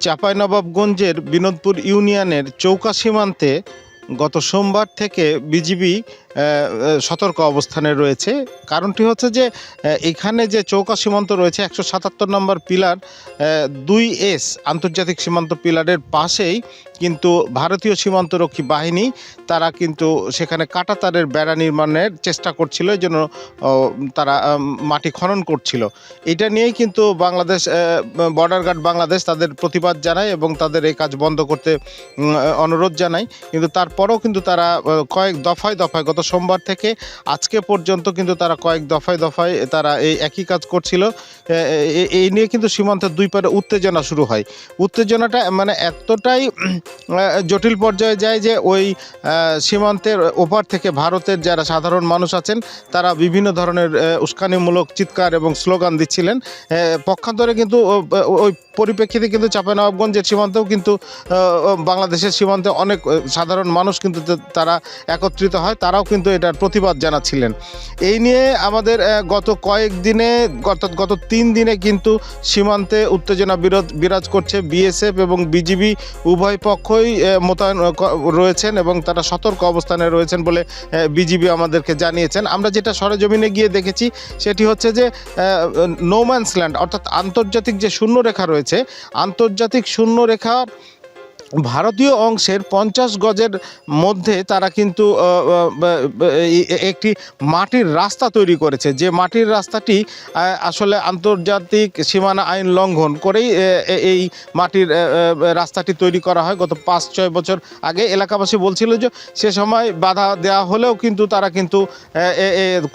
চাঁপাইনবাবগঞ্জের বিনোদপুর ইউনিয়নের চৌকা সীমান্তে গত সোমবার থেকে বিজিবি সতর্ক অবস্থানে রয়েছে। কারণটি হচ্ছে যে এখানে যে চৌকা সীমান্ত রয়েছে, একশো সাতাত্তর নম্বর পিলার দুই এস আন্তর্জাতিক সীমান্ত পিলারের পাশেই কিন্তু ভারতীয় সীমান্তরক্ষী বাহিনী, তারা কিন্তু সেখানে কাঁটাতারের বেড়া নির্মাণের চেষ্টা করছিল, এই জন্য তারা মাটি খনন করছিল। এটা নিয়েই কিন্তু বাংলাদেশ বর্ডার গার্ড বাংলাদেশ তাদের প্রতিবাদ জানায় এবং তাদের এই কাজ বন্ধ করতে অনুরোধ জানায়। কিন্তু তারপরেও কিন্তু তারা কয়েক দফায় দফায় গত সোমবার থেকে আজকে পর্যন্ত কিন্তু তারা কয়েক দফায় দফায় তারা এই একই কাজ করছিল। এই নিয়ে কিন্তু সীমান্তের দুই পারে উত্তেজনা শুরু হয়। উত্তেজনাটা মানে এতটাই জটিল পর্যায়ে যায় যে ওই সীমান্তের ওপার থেকে ভারতের যারা সাধারণ মানুষ আছেন, তারা বিভিন্ন ধরনের উস্কানিমূলক চিৎকার এবং স্লোগান দিচ্ছিলেন। পক্ষান্তরে কিন্তু ওই পরিপ্রেক্ষিতে কিন্তু চাঁপাইনবাবগঞ্জের সীমান্তেও কিন্তু বাংলাদেশের সীমান্তে অনেক সাধারণ মানুষ কিন্তু তারা একত্রিত হয়। তারাও কিন্তু এটার প্রতিবাদ জানাচ্ছিলেন। এই নিয়ে আমাদের গত কয়েক দিনে গত তিন দিনে কিন্তু সীমান্তে উত্তেজনা বিরোধ, বিরাজ করছে বিএসএফ এবং বিজিবি উভয় পক্ষই মোতায়েন রয়েছেন এবং তারা সতর্ক অবস্থানে রয়েছেন বলে বিজিবি আমাদেরকে জানিয়েছেন। আমরা যেটা সরেজমিনে গিয়ে দেখেছি সেটি হচ্ছে যে নোম্যান্স ল্যান্ড অর্থাৎ আন্তর্জাতিক যে শূন্যরেখা রয়েছে, আন্তর্জাতিক শূন্যরেখার ভারতীয় অংশের পঞ্চাশ গজের মধ্যে তারা কিন্তু একটি মাটির রাস্তা তৈরি করেছে। যে মাটির রাস্তাটি আসলে আন্তর্জাতিক সীমানা আইন লঙ্ঘন করেই এই মাটির রাস্তাটি তৈরি করা হয়। গত পাঁচ, ছয় বছর আগে এলাকাবাসী বলছিল যে, সে সময় বাধা দেওয়া হলেও কিন্তু তারা কিন্তু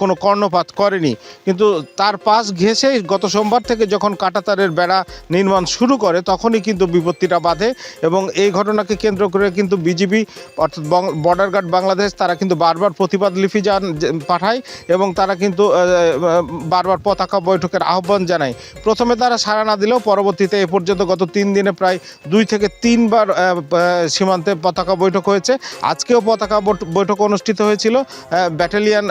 কোনো কর্ণপাত করেনি। কিন্তু তার পাশ ঘেঁষেই গত সোমবার থেকে যখন কাটাতারের বেড়া নির্মাণ শুরু করে, তখনই কিন্তু বিপত্তিটা বাধে এবং এই ঘটনাকে কেন্দ্র করে কিন্তু বিজিবি, অর্থাৎ বর্ডার গার্ড বাংলাদেশ, তারা কিন্তু বারবার প্রতিবাদ লিপি জান যে- পাঠায় এবং তারা কিন্তু বারবার পতাকা বৈঠকের আহ্বান জানায়। প্রথমে তারা সাড়া না দিলেও পরবর্তীতে এ পর্যন্ত গত তিন দিনে প্রায় দুই থেকে তিনবার সীমান্তে পতাকা বৈঠক হয়েছে। আজকেও পতাকা বৈঠ- বৈঠক অনুষ্ঠিত হয়েছিল ব্যাটালিয়ান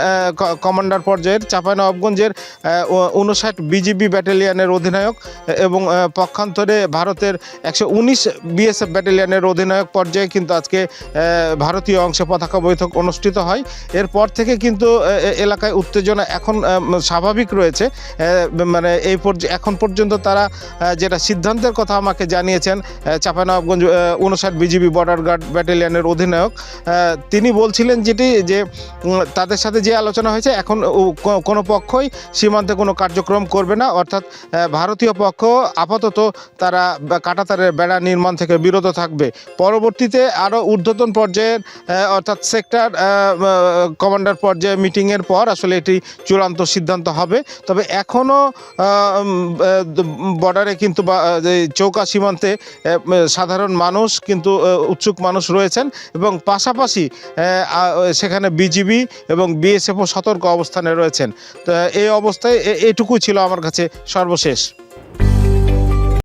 কমান্ডার পর্যায়ের, চাঁপাইনবাবগঞ্জের উনষাট বিজিবি ব্যাটালিয়ানের অধিনায়ক এবং পক্ষান্তরে ভারতের একশো উনিশ বিএসএফ ব্যাটালিয়নের অধিনায়ক পর্যায়ে কিন্তু আজকে ভারতীয় অংশে পতাকা বৈঠক অনুষ্ঠিত হয়। এরপর থেকে কিন্তু এলাকায় উত্তেজনা এখন স্বাভাবিক রয়েছে। মানে এই এখন পর্যন্ত তারা যেটা সিদ্ধান্তের কথা আমাকে জানিয়েছেন আহ, চাঁপাইনবাবগঞ্জ উনষাট বিজিবি বর্ডার গার্ড ব্যাটালিয়নের অধিনায়ক তিনি বলছিলেন যেটি যে তাদের সাথে যে আলোচনা হয়েছে এখন কোনো পক্ষই সীমান্তে কোনো কার্যক্রম করবে না। অর্থাৎ ভারতীয় পক্ষ আপাতত তারা কাঁটাতারের বেড়া নির্মাণ থেকে বিরত থাকবে। পরবর্তীতে আরও ঊর্ধ্বতন পর্যায়ের অর্থাৎ সেক্টর কমান্ডার পর্যায়ে মিটিংয়ের পর আসলে এটি চূড়ান্ত সিদ্ধান্ত হবে। তবে এখনও বর্ডারে কিন্তু বা চৌকা সীমান্তে সাধারণ মানুষ কিন্তু উৎসুক মানুষ রয়েছেন এবং পাশাপাশি সেখানে বিজিবি এবং বিএসএফও সতর্ক অবস্থানে রয়েছেন। তো এই অবস্থায় এটুকুই ছিল আমার কাছে সর্বশেষ।